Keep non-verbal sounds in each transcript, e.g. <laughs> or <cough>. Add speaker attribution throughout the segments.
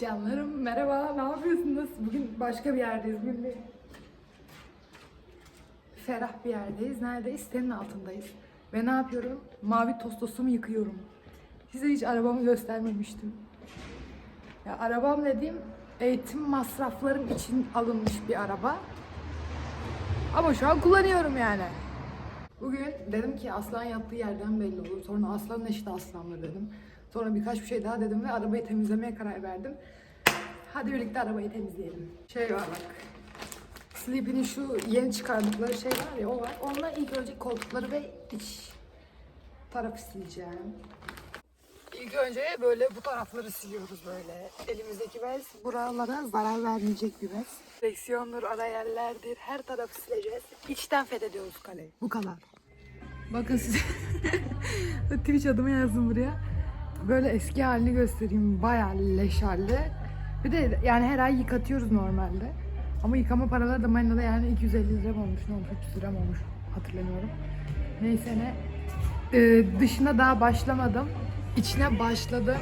Speaker 1: Canlarım merhaba, ne yapıyorsunuz? Bugün başka bir yerdeyiz. Bugün bir ferah bir yerdeyiz. Neredeyiz? Sitenin altındayız. Ve ne yapıyorum? Mavi tostosumu yıkıyorum. Size hiç arabamı göstermemiştim. Ya arabam dediğim eğitim masraflarım için alınmış bir araba. Ama şu an kullanıyorum yani. Bugün dedim ki aslan yattığı yerden belli olur. Sonra aslanın eşi de aslanlı dedim. Sonra birkaç bir şey daha dedim ve arabayı temizlemeye karar verdim. Hadi birlikte arabayı temizleyelim. Şey var bak. Sleepy'nin şu yeni çıkardıkları şey var ya o var. Onunla ilk önce koltukları ve iç tarafı sileceğim. İlk önce böyle bu tarafları siliyoruz böyle. Elimizdeki bez buralara zarar vermeyecek bir bez. Direksiyondur, ara yerlerdir, her tarafı sileceğiz. İçten fethediyoruz kaleyi. Bu kadar. Bakın size <laughs> Twitch adımı yazdım buraya. Böyle eski halini göstereyim. Bayağı leş halde. Bir de yani her ay yıkatıyoruz normalde. Ama yıkama paraları da Marina'da yani 250 lira olmuş ne olmuş 300 lira olmuş hatırlamıyorum. Neyse ne. Ee, dışına daha başlamadım. İçine başladım.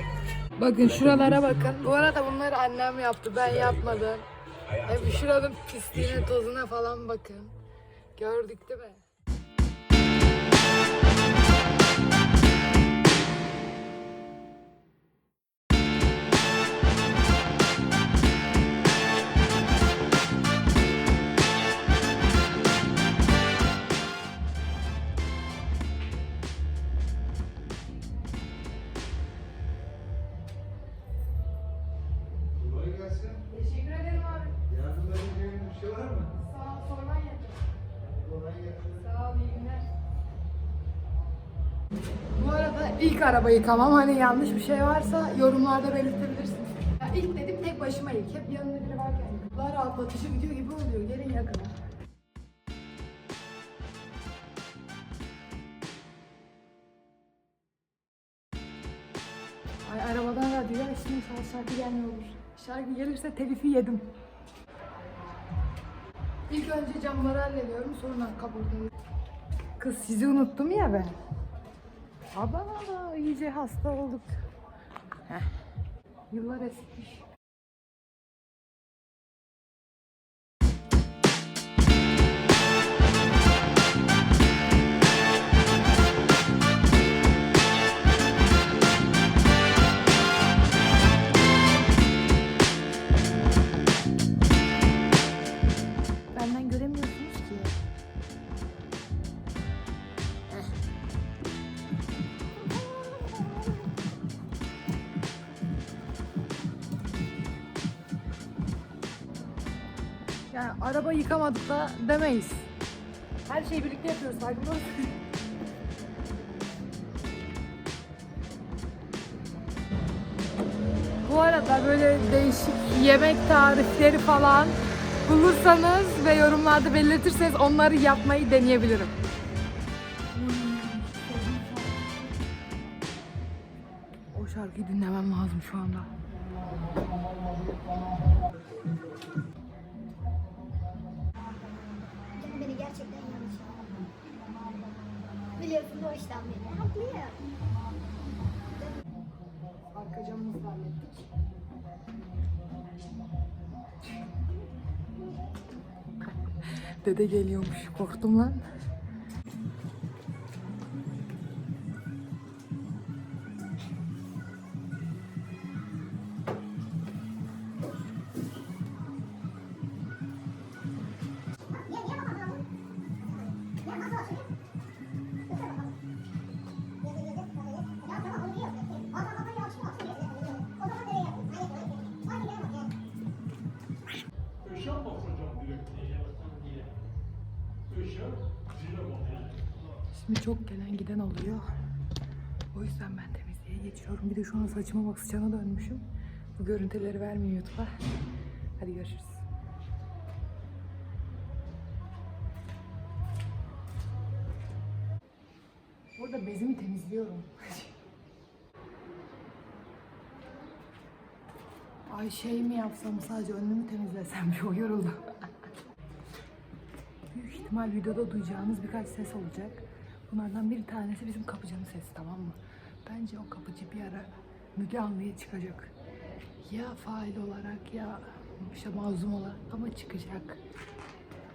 Speaker 1: Bakın şuralara bakın. Bu arada bunları annem yaptı. Ben yapmadım. Hem şuranın pisliğine, tozuna falan bakın. Gördük değil mi? İlk araba yıkamam. Hani yanlış bir şey varsa yorumlarda belirtebilirsiniz. Ya ilk dedim tek başıma ilk. Hep yanında biri varken. Daha rahatlatıcı video gibi oluyor. Gelin yakına. Ay arabadan radyo açtım şarkı gelmiyor olur. Şarkı gelirse telifi yedim. İlk önce camları hallediyorum sonra kaportayı. Kız sizi unuttum ya ben. Aba iyice hasta olduk. Heh. Yıllar eskimiş. Araba yıkamadık da demeyiz. Her şeyi birlikte yapıyoruz farkında mısın? Bu arada böyle değişik yemek tarifleri falan bulursanız ve yorumlarda belirtirseniz onları yapmayı deneyebilirim. O şarkıyı dinlemem lazım şu anda. Dede geliyormuş. Korktum lan.
Speaker 2: Işığa
Speaker 1: Şimdi çok gelen giden oluyor. O yüzden ben temizliğe geçiyorum. Bir de şu an saçıma bak sıçana dönmüşüm. Bu görüntüleri vermiyor YouTube'a. Hadi görüşürüz. Burada bezimi temizliyorum. Ay şey mi yapsam sadece önümü temizlesem <laughs> çok yoruldum. İhtimal videoda duyacağınız birkaç ses olacak. Bunlardan bir tanesi bizim kapıcının sesi tamam mı? Bence o kapıcı bir ara Müge Anlı'ya çıkacak. ya fail olarak ya işte mazlum olarak ama çıkacak.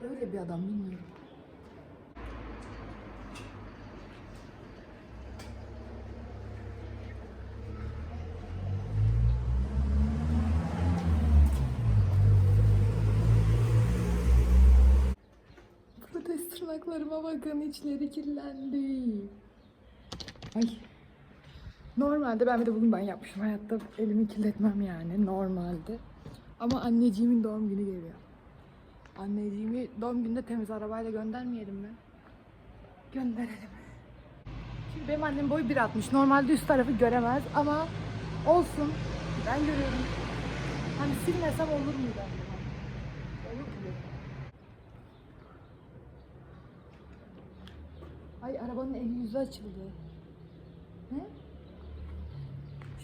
Speaker 1: Öyle bir adam bilmiyorum. Bakın içleri kirlendi. Ay. Normalde ben bir de bugün ben yapmışım. Hayatta elimi kirletmem yani normalde. Ama anneciğimin doğum günü geliyor. Anneciğimi doğum gününde temiz arabayla göndermeyelim mi? Gönderelim. Şimdi benim annem boyu 1.60. Normalde üst tarafı göremez ama olsun. Ben görüyorum. Hani silmesem olur muydu acaba? Olur mu? Ay arabanın eli yüzü açıldı. Ne?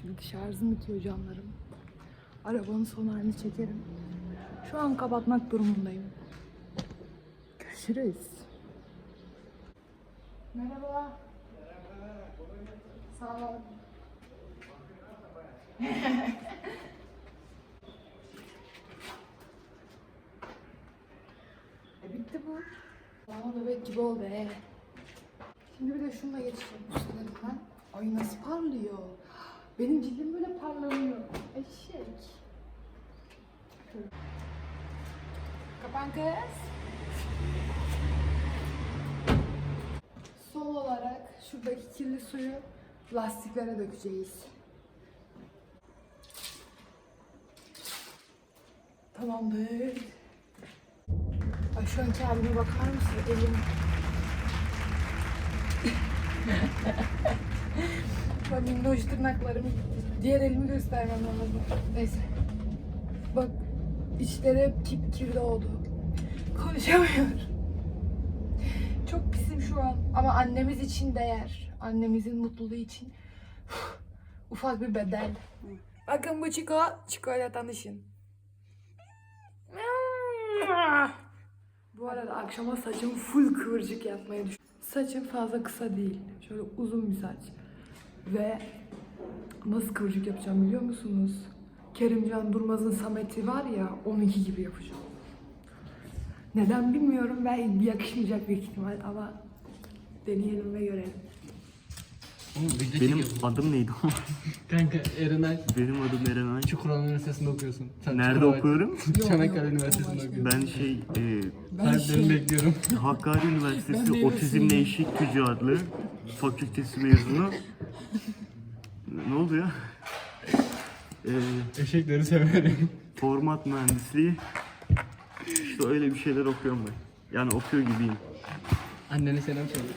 Speaker 1: Şimdi şarjım bitiyor canlarım. Arabanın son halini çekerim. Şu an kapatmak durumundayım. Görüşürüz. Merhaba. Sağ ol. <laughs> e bitti bu. Ama bebek gibi ol be. Şimdi bir de şununla geçeceğim üstlerinden. Ay nasıl parlıyor. Benim cildim böyle parlamıyor. Eşek. Kapan kız. Son olarak şuradaki kirli suyu lastiklere dökeceğiz. Tamamdır. Ay şu anki halime bakar mısın? Elim Bak minnoş tırnaklarımı, diğer elimi göstermem lazım. Neyse. Bak içleri hep kip kirli oldu. Konuşamıyorum. Çok pisim şu an. Ama annemiz için değer. Annemizin mutluluğu için. Uf, Ufak bir bedel. Bakın bu Çiko. Çiko ile tanışın. Bu arada akşama saçımı full kıvırcık yapmayı düşünüyorum. Saçım fazla kısa değil. Şöyle uzun bir saç. Ve nasıl kıvırcık yapacağım biliyor musunuz? Kerimcan Durmaz'ın Samet'i var ya onunki gibi yapacağım. Neden bilmiyorum. Belki yakışmayacak büyük ihtimal ama deneyelim ve görelim.
Speaker 3: Benim adım neydi ama? <laughs>
Speaker 4: Kanka Erenay
Speaker 3: Benim adım Erenay.
Speaker 4: Çukurova Üniversitesi'nde okuyorsun. Sen
Speaker 3: Nerede
Speaker 4: Çukurova-
Speaker 3: okuyorum? <laughs>
Speaker 4: Çanakkale Üniversitesi'nde okuyorsun.
Speaker 3: Ben şey, e,
Speaker 4: Ben seni bekliyorum. <laughs>
Speaker 3: Hakkari
Speaker 1: Ben de
Speaker 3: Üniversitesi Otizmle. Eşit Gücü adlı fakültesi mezunu. Ne oldu ya? E,
Speaker 4: Eşekleri severim.
Speaker 3: format mühendisliği. İşte öyle bir şeyler okuyorum ben. Yani okuyor gibiyim.
Speaker 4: Annene selam söyle.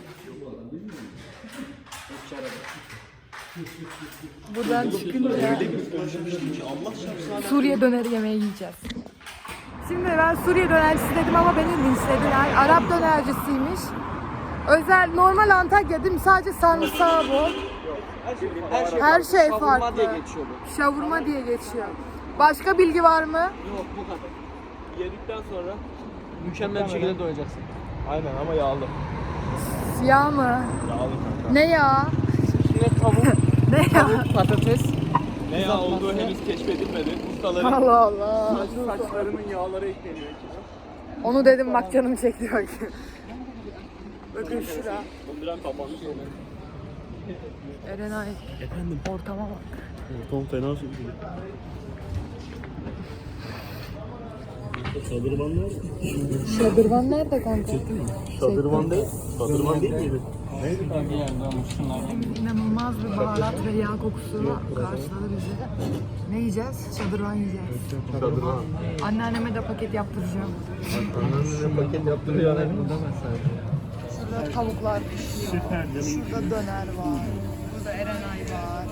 Speaker 1: Buradan çıkınca Suriye döneri yemeği yiyeceğiz. Şimdi ben Suriye dönercisi dedim ama beni linçlediler. Arap dönercisiymiş. Özel normal Antakya değil mi? Sadece sarımsağı bu. Her şey farklı. Şavurma diye geçiyor. Başka bilgi var mı?
Speaker 5: Yok bu kadar. Yedikten sonra mükemmel bir şekilde doyacaksın. Aynen ama yağlı.
Speaker 1: Yağ mı?
Speaker 5: Yağlı kanka.
Speaker 1: Ne yağ?
Speaker 5: Üstüne tavuk,
Speaker 1: Ne
Speaker 5: tavuk, patates. Ne yağ olduğu henüz keşfedilmedi. Ustaların
Speaker 1: Allah Allah.
Speaker 5: saç, saçlarının yağları ekleniyor içine.
Speaker 1: Onu dedim bak canım çekti bak. Bakın şura.
Speaker 5: Bundan kapanmış.
Speaker 1: Erenay.
Speaker 3: Efendim?
Speaker 1: Ortama bak.
Speaker 3: Tom fena söylüyor. Şadırvanlar.
Speaker 1: Şadırvan nerede kanka?
Speaker 3: Şadırvan değil. Şadırvan değil miydi?
Speaker 1: İnanılmaz bir baharat ve yağ kokusu karşıladı bizi. Ne yiyeceğiz? Şadırvan yiyeceğiz.
Speaker 3: Şadırvan.
Speaker 1: Anneanneme de paket yaptıracağım.
Speaker 3: paket yaptırıyor.
Speaker 1: Şurada tavuklar pişiyor. Şurada döner var. Burada Erenay var.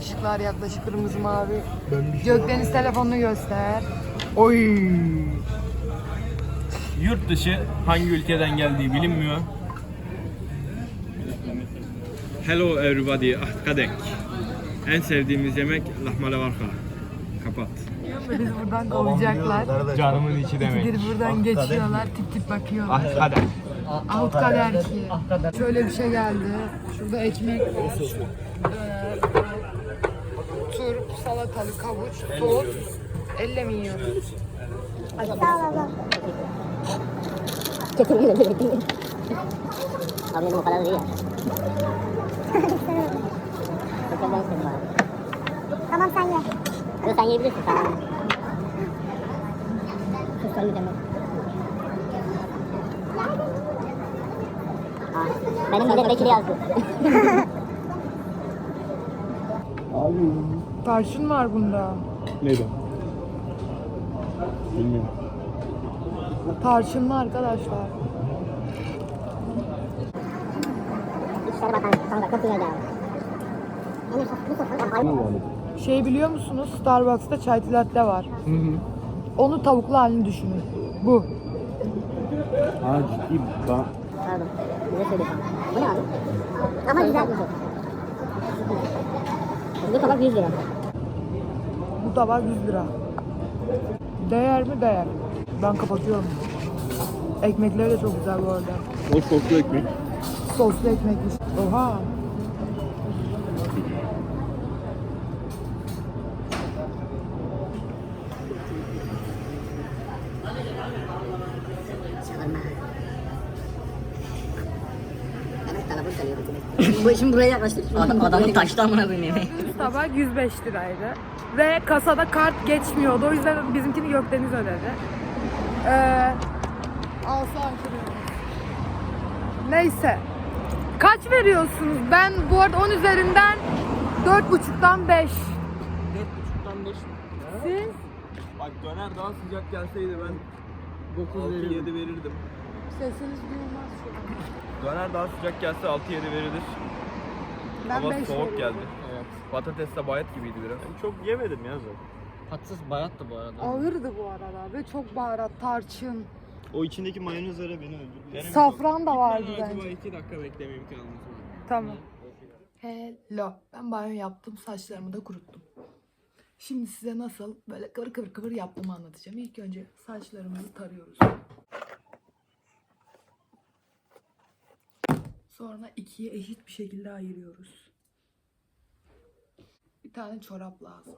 Speaker 1: Işıklar yaklaşık kırmızı mavi. Gökdeniz telefonunu göster. Oy.
Speaker 6: Yurt dışı hangi ülkeden geldiği bilinmiyor. Hello everybody, ah kadek. En sevdiğimiz yemek lahmalavarka. Kapat.
Speaker 1: Biz buradan kovacaklar.
Speaker 6: Canımın içi demek.
Speaker 1: İkidir buradan geçiyorlar, tip tip bakıyorlar.
Speaker 6: Ah kadek.
Speaker 1: Ahut kader ki. Şöyle bir şey geldi. Şurada ekmek, döner, turp, salatalık, havuç, sos. Elle mi yiyoruz?
Speaker 7: Kesinlikle de değil. Abi benim o kadar değil istedim bari.
Speaker 8: Tamam sen ye.
Speaker 7: Yok sen yiyebilirsin sen. Bir demek. Aa, benim milletvekili yazdı. <laughs>
Speaker 1: Tarçın var bunda.
Speaker 6: Neydi? Bilmiyorum.
Speaker 1: Tarçınlı arkadaşlar.
Speaker 7: İçişleri Bakanı sos- bu sosun
Speaker 1: Şey biliyor musunuz? Starbucks'ta çay latte var. Onu tavuklu halini düşünün. Bu.
Speaker 3: Ha ciddi ben
Speaker 7: Pardon. Söylüyorsun. Bu ne abi? Ama güzel bir sos. Bu tabak 100 lira.
Speaker 1: Bu tabak 100 lira. Değer mi? Değer. Ben kapatıyorum. Ekmekleri de çok güzel bu arada.
Speaker 3: o soslu ekmek.
Speaker 1: Soslu ekmekli. Oha.
Speaker 7: Bu buraya yaklaştır. Adam, adamın taştı amına koyayım.
Speaker 1: Düz tabak 105 liraydı. Ve kasada kart geçmiyordu. O yüzden bizimkini Gökdeniz ödedi. Ee, alsa Neyse. Kaç veriyorsunuz? Ben bu arada 10 üzerinden 4.5'tan 5.
Speaker 5: 4.5'tan 5
Speaker 1: Siz?
Speaker 5: Bak döner daha sıcak gelseydi ben 9 7 verirdim.
Speaker 1: Sesiniz duyulmaz şu an.
Speaker 6: Döner daha sıcak gelse 6-7 verilir.
Speaker 1: Ben beş
Speaker 6: soğuk
Speaker 1: veriyorum.
Speaker 6: geldi. Evet. Patates de bayat gibiydi biraz. Ben çok yemedim ya zaten.
Speaker 4: Patates bayattı bu arada.
Speaker 1: Ağırdı bu arada ve çok baharat, tarçın.
Speaker 3: O içindeki mayonezlere beni öldürdü.
Speaker 1: Safran da vardı
Speaker 5: Gitmeden acaba
Speaker 1: bence.
Speaker 5: 2 dakika bekleme imkanımız var.
Speaker 1: Tamam. Hello. Ben banyo yaptım. Saçlarımı da kuruttum. Şimdi size nasıl böyle kıvır kıvır kıvır yaptığımı anlatacağım. İlk önce saçlarımızı tarıyoruz. Sonra ikiye eşit bir şekilde ayırıyoruz. Bir tane çorap lazım.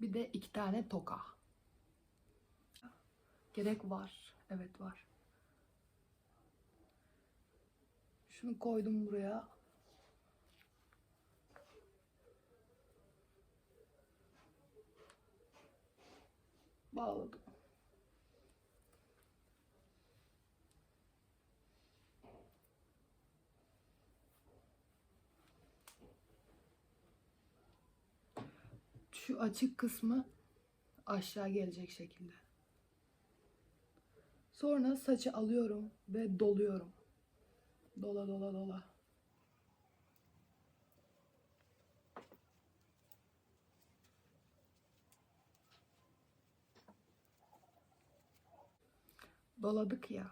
Speaker 1: Bir de iki tane toka. Gerek var. Evet var. Şunu koydum buraya. Bağladım. Şu açık kısmı aşağı gelecek şekilde. Sonra saçı alıyorum ve doluyorum. Dola dola dola. Doladık ya.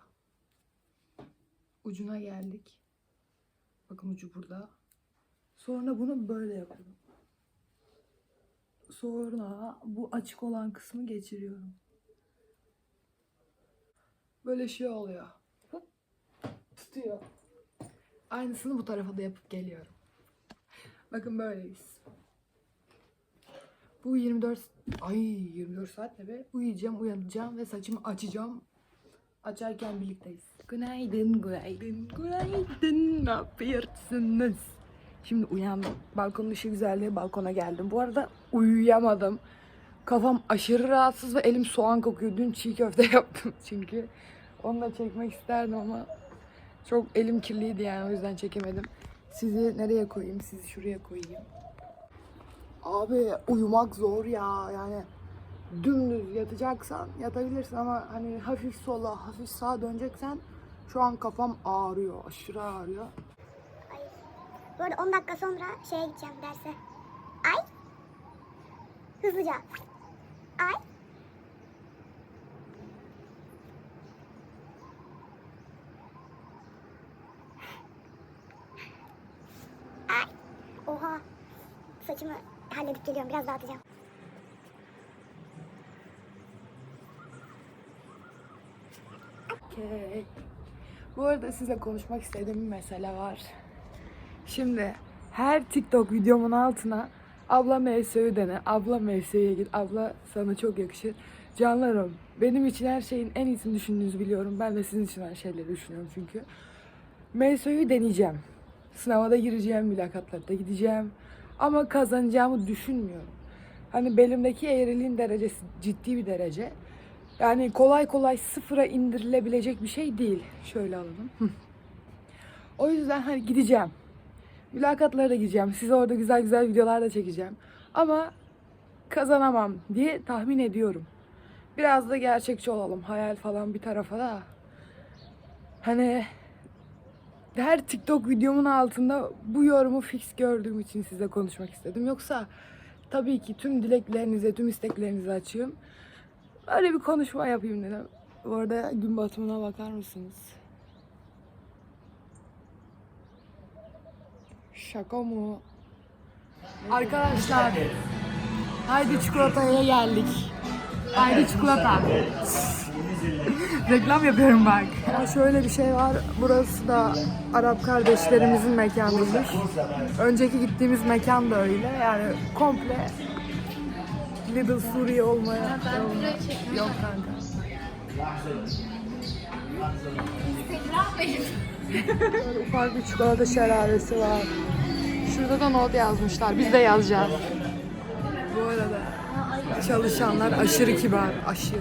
Speaker 1: Ucuna geldik. Bakın ucu burada. Sonra bunu böyle yapıyorum. Sonra bu açık olan kısmı geçiriyorum. Böyle şey oluyor. Tutuyor. Aynısını bu tarafa da yapıp geliyorum. Bakın böyleyiz. Bu 24 ay 24 saat ne be? Uyuyacağım, uyanacağım ve saçımı açacağım. Açarken birlikteyiz. Günaydın, günaydın, günaydın. Ne yapıyorsunuz? Şimdi uyandım. Balkonun ışığı güzeldi. Balkona geldim. Bu arada uyuyamadım. Kafam aşırı rahatsız ve elim soğan kokuyor. Dün çiğ köfte <laughs> yaptım çünkü. Onu da çekmek isterdim ama çok elim kirliydi yani o yüzden çekemedim. Sizi nereye koyayım? Sizi şuraya koyayım. Abi uyumak zor ya yani dümdüz yatacaksan yatabilirsin ama hani hafif sola hafif sağa döneceksen şu an kafam ağrıyor aşırı ağrıyor.
Speaker 8: Bu arada 10 dakika sonra şeye gideceğim derse. Ay. Hızlıca. Ay. Ay. Oha. Saçımı halledip geliyorum. Biraz dağıtacağım.
Speaker 1: Okey. Bu arada size konuşmak istediğim bir mesele var. Şimdi her TikTok videomun altına Abla MSÜ dene, abla MSÜ'ye git, abla sana çok yakışır. Canlarım, benim için her şeyin en iyisini düşündüğünüzü biliyorum. Ben de sizin için her şeyleri düşünüyorum çünkü. MSÜ'yü deneyeceğim. Sınava da gireceğim, mülakatlara da gideceğim. Ama kazanacağımı düşünmüyorum. Hani belimdeki eğriliğin derecesi ciddi bir derece. Yani kolay kolay sıfıra indirilebilecek bir şey değil. Şöyle alalım. O yüzden hani gideceğim. Mülakatlara da gideceğim. Size orada güzel güzel videolar da çekeceğim. Ama kazanamam diye tahmin ediyorum. Biraz da gerçekçi olalım. Hayal falan bir tarafa da. Hani her TikTok videomun altında bu yorumu fix gördüğüm için size konuşmak istedim. Yoksa tabii ki tüm dileklerinize, tüm isteklerinizi açıyorum. Öyle bir konuşma yapayım dedim. Bu arada gün batımına bakar mısınız? Şaka mı? Arkadaşlar, haydi çikolataya geldik. Haydi çikolata. Reklam yapıyorum bak. Ya şöyle bir şey var. Burası da Arap kardeşlerimizin mekanıymış. Önceki gittiğimiz mekan da öyle. Yani komple Little Suriye olmaya yok kanka. Böyle ufak bir çikolata şelalesi var. Şurada da not yazmışlar. Biz de yazacağız. Bu arada çalışanlar aşırı kibar, aşırı.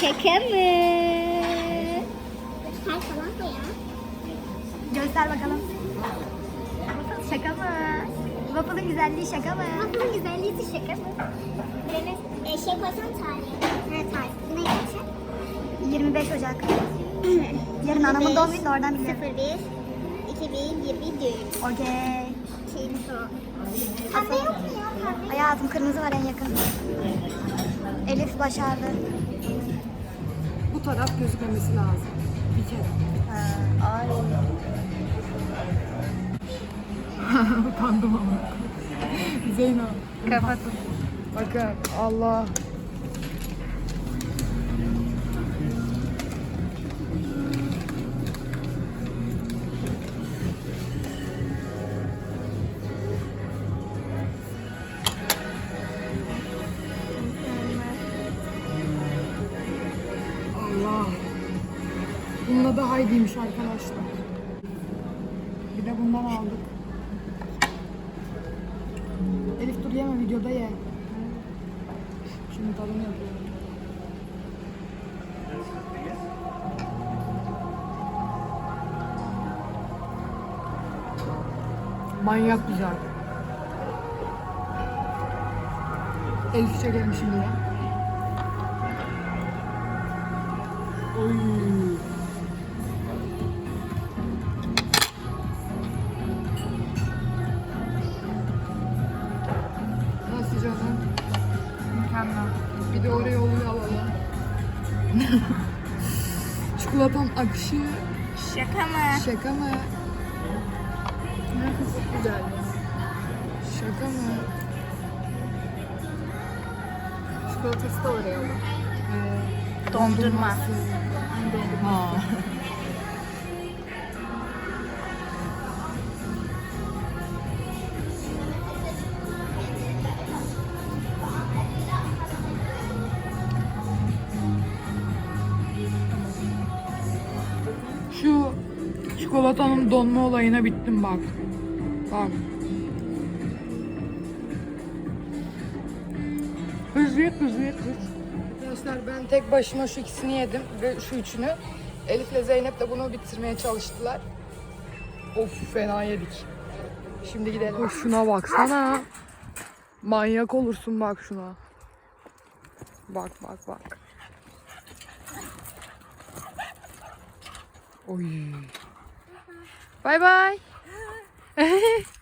Speaker 8: Şaka mı? Göster bakalım. Şaka mı? Waffle'ın güzelliği şaka mı? Waffle'ın güzelliği şaka mı? Birine e, şey koysan tarihi. Ne tarihi? Ne geçer? 25 Ocak. Yarın anamın doğum günü de oradan biliyorum. 01 2024. Okey. Şeyini sor. Pembe yok mu ya pembe? Hayatım kırmızı var en yakın. Elif başardı.
Speaker 1: Bu taraf gözükmemesi lazım. Bir kere.
Speaker 8: Ay. <laughs>
Speaker 1: Utandım ama. Zeyno. Kapatın. Bakın. Allah. Bununla da Haydi'ymiş arkadaşlar. Bir de bundan aldık. Elif dur yeme videoda ye. Şimdi tadını yapıyorum. Manyak güzel. Elif çekelim şimdi ya. Mükemmel. Bir de oraya oluyor alalım. <laughs> Çikolatanın akışı
Speaker 8: Şaka mı?
Speaker 1: şaka mı? Güzel. Şaka mı? Çikolatası da oraya olur. Ee,
Speaker 8: Dondurma.
Speaker 1: dondurması. Dondurması. <laughs> çikolatanın donma olayına bittim bak. Bak. Hızlı yet, hızlı hız. Arkadaşlar ben tek başıma şu ikisini yedim ve şu üçünü. Elif'le Zeynep de bunu bitirmeye çalıştılar. Of fena yedik. Şimdi gidelim. Of, şuna baksana. Manyak olursun bak şuna. Bak bak bak. Oy. 拜拜。<laughs>